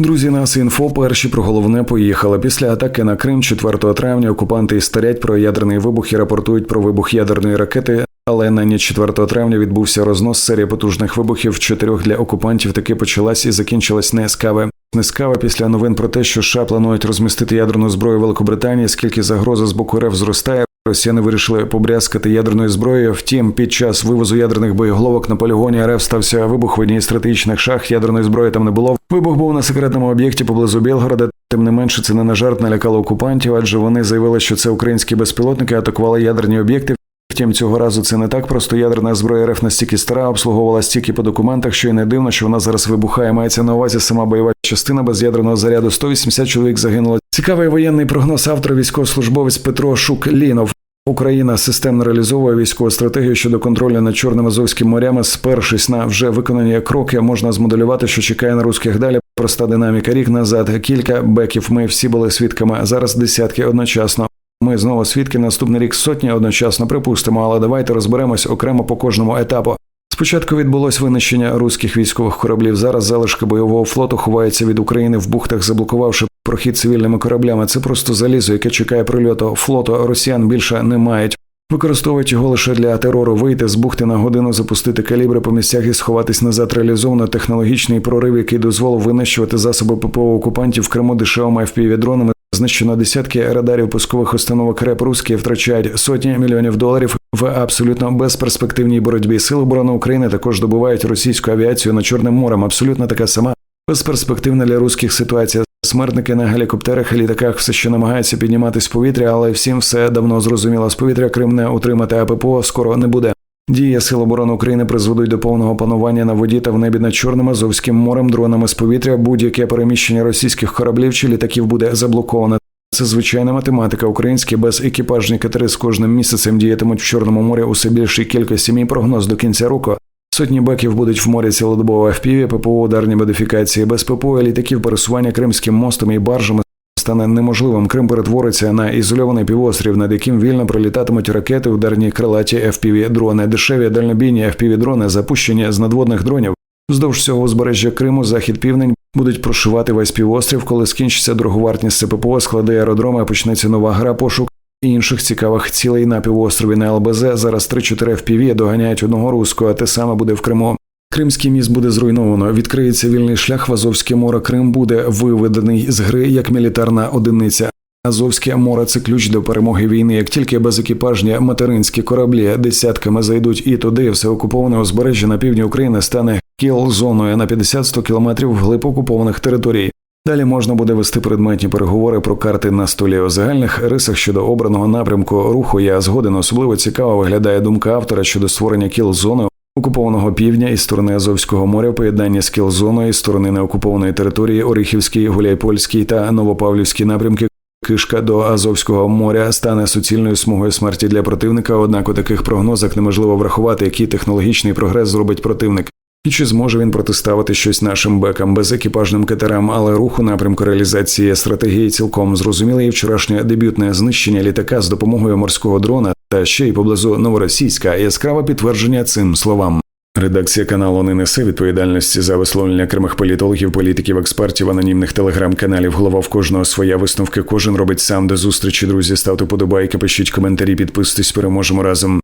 Друзі, нас інфо перші про головне поїхали. Після атаки на Крим 4 травня окупанти істерять про ядерний вибух і рапортують про вибух ядерної ракети. Але на ніч 4 травня відбувся рознос серія потужних вибухів. Чотирьох для окупантів таки почалась і закінчилась не з кави. Не після новин про те, що США планують розмістити ядерну зброю Великобританії, скільки загроза з боку РФ зростає. Росіяни вирішили побрязкати ядерною зброєю. Втім, під час вивозу ядерних боєголовок на полігоні РФ стався вибух в одній з стратегічних шах. Ядерної зброї там не було. Вибух був на секретному об'єкті поблизу Білгорода. Тим не менше, це не на жарт налякало окупантів, адже вони заявили, що це українські безпілотники атакували ядерні об'єкти. Втім, цього разу це не так. Просто ядерна зброя РФ настільки стара, обслуговувала стільки по документах, що й не дивно, що вона зараз вибухає. Мається на увазі сама бойова частина без ядерного заряду. 180 чоловік загинуло. Цікавий воєнний прогноз автора військовослужбовець Петро Шук-Лінов. Україна системно реалізовує військову стратегію щодо контролю над Чорним Азовським морями. Спершись на вже виконані кроки, можна змоделювати, що чекає на русських далі. Проста динаміка рік назад. Кілька беків. Ми всі були свідками. Зараз десятки одночасно. Ми знову свідки наступний рік сотні одночасно припустимо, але давайте розберемось окремо по кожному етапу. Спочатку відбулось винищення руських військових кораблів. Зараз залишки бойового флоту ховаються від України в бухтах, заблокувавши прохід цивільними кораблями. Це просто залізо, яке чекає прильоту флоту. Росіян більше не мають. Використовують його лише для терору, вийти з бухти на годину, запустити калібри по місцях і сховатись назад. Реалізовано технологічний прорив, який дозволив винищувати засоби ППО окупантів в Криму дешевими FPV-дронами. Знищено десятки радарів пускових установок РЕП русські втрачають сотні мільйонів доларів в абсолютно безперспективній боротьбі. Сили оборони України також добувають російську авіацію на Чорним морем. Абсолютно така сама безперспективна для русських ситуація. Смертники на гелікоптерах і літаках все ще намагаються підніматись в повітря, але всім все давно зрозуміло. З повітря Крим не утримати, а ППО скоро не буде. Дії Сил оборони України призведуть до повного панування на воді та в небі над Чорним Азовським морем, дронами з повітря. Будь-яке переміщення російських кораблів чи літаків буде заблоковане. Це звичайна математика. Українські безекіпажні катери з кожним місяцем діятимуть в Чорному морі усе більшій кількості. Мій прогноз до кінця року. Сотні беків будуть в морі цілодобово FPV, ППО, ударні модифікації, без ППО, літаків, пересування Кримським мостом і баржами стане неможливим. Крим перетвориться на ізольований півострів, над яким вільно прилітатимуть ракети, ударні крилаті FPV дрони, дешеві дальнобійні FPV дрони, запущені з надводних дронів. Вздовж всього узбережжя Криму, захід південь будуть прошивати весь півострів, коли скінчиться дороговартність ППО, склади аеродроми, почнеться нова гра пошук. І інших цікавих цілей на півострові на ЛБЗ зараз 3-4 FPV доганяють одного руського, а те саме буде в Криму. Кримський міст буде зруйновано. Відкриється вільний шлях в Азовське море. Крим буде виведений з гри як мілітарна одиниця. Азовське море це ключ до перемоги війни. Як тільки безекіпажні материнські кораблі десятками зайдуть і туди, все окуповане узбережжя на півдні України стане кіл-зоною на 50-100 кілометрів вглиб окупованих територій. Далі можна буде вести предметні переговори про карти на столі у загальних рисах щодо обраного напрямку руху. Я згоден особливо цікаво виглядає думка автора щодо створення кіл-зони окупованого півдня із сторони Азовського моря, поєднання з кіл-зоною із сторони неокупованої території Оріхівський, Гуляйпольський та Новопавлівський напрямки. Кишка до Азовського моря стане суцільною смугою смерті для противника. Однак у таких прогнозах неможливо врахувати, який технологічний прогрес зробить противник. І чи зможе він протиставити щось нашим бекам без екіпажним катерам, але рух у напрямку реалізації стратегії цілком зрозуміле і вчорашнє дебютне знищення літака з допомогою морського дрона та ще й поблизу новоросійська яскраве підтвердження цим словам. Редакція каналу не несе відповідальності за висловлення окремих політологів, політиків, експертів, анонімних телеграм-каналів. Голова в кожного своя висновки. Кожен робить сам до зустрічі. Друзі, ставте подобайки, пишіть коментарі, підписуйтесь, переможемо разом.